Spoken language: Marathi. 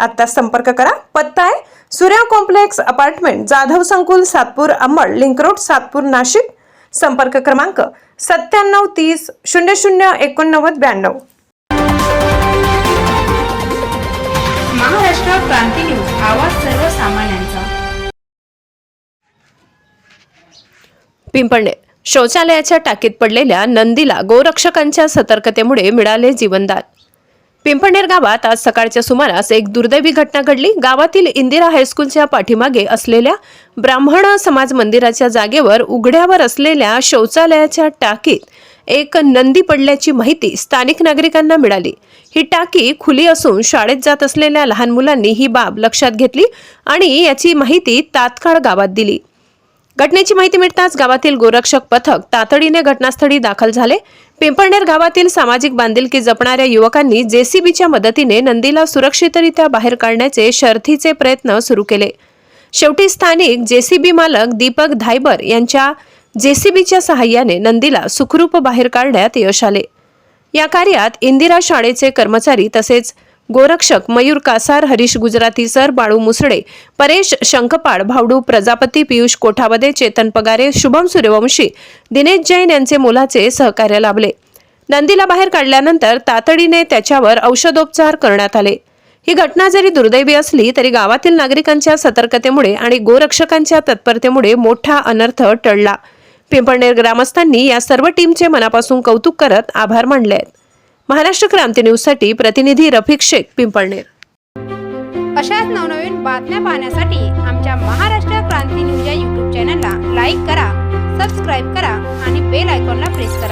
आता संपर्क करा. पत्ता आहे सूर्या कॉम्प्लेक्स अपार्टमेंट जाधव संकुल सातपूर अंबड लिंक रोड सातपूर नाशिक. संपर्क क्रमांक सत्त्याण्णव तीस शून्य शून्य एकोणनव्वद ब्याण्णव. महाराष्ट्र क्रांती न्यूज आवाज सर्वसामान्यांचा. पिंपळणे शौचालयाच्या टाकीत पडलेल्या नंदीला गोरक्षकांच्या सतर्कतेमुळे मिळाले जीवनदान. पिंपणेर गावात आज सकाळच्या सुमारास एक दुर्दैवी घटना घडली. गावातील इंदिरा हायस्कूलच्या पाठीमागे असलेल्या ब्राह्मण समाज मंदिराच्या जागेवर उघड्यावर असलेल्या शौचालयाच्या टाकीत एक नंदी पडल्याची माहिती स्थानिक नागरिकांना मिळाली. ही टाकी खुली असून शाळेत जात असलेल्या लहान मुलांनी ही बाब लक्षात घेतली आणि याची माहिती तात्काळ गावात दिली. घटनेची माहिती मिळताच गावातील गोरक्षक पथक तातडीने घटनास्थळी दाखल झाले. पिंपळनेर गावातील सामाजिक बांधिलकी जपणाऱ्या युवकांनी जेसीबीच्या मदतीने नंदीला सुरक्षितरित्या बाहेर काढण्याचे शर्थीचे प्रयत्न सुरू केले. शेवटी स्थानिक जेसीबी मालक दीपक धायबर यांच्या जेसीबीच्या सहाय्याने नंदीला सुखरूप बाहेर काढण्यात यश आले. या कार्यात इंदिरा शाळेचे कर्मचारी तसेच गोरक्षक मयूर कासार हरीश गुजराती सर बाळू मुसडे परेश शंखपाड भावडू प्रजापती पियुष कोठावदे चेतन पगारे शुभम सूर्यवंशी दिनेश जैन यांचे मोलाचे सहकार्य लाभले. नंदीला बाहेर काढल्यानंतर तातडीने त्याच्यावर औषधोपचार करण्यात आले. ही घटना जरी दुर्दैवी असली तरी गावातील नागरिकांच्या सतर्कतेमुळे आणि गोरक्षकांच्या तत्परतेमुळे मोठा अनर्थ टळला. पिंपळनेर ग्रामस्थांनी या सर्व टीमचे मनापासून कौतुक करत आभार मानले आहेत. महाराष्ट्र क्रांती न्यूजसाठी प्रतिनिधी रफिक शेख पिंपळनेर. अशाच नवनवीन बातम्या पाहण्यासाठी आमच्या महाराष्ट्र क्रांती न्यूज या यूट्यूब चॅनलला लाईक करा सबस्क्राईब करा आणि बेल आयकॉनला प्रेस करा.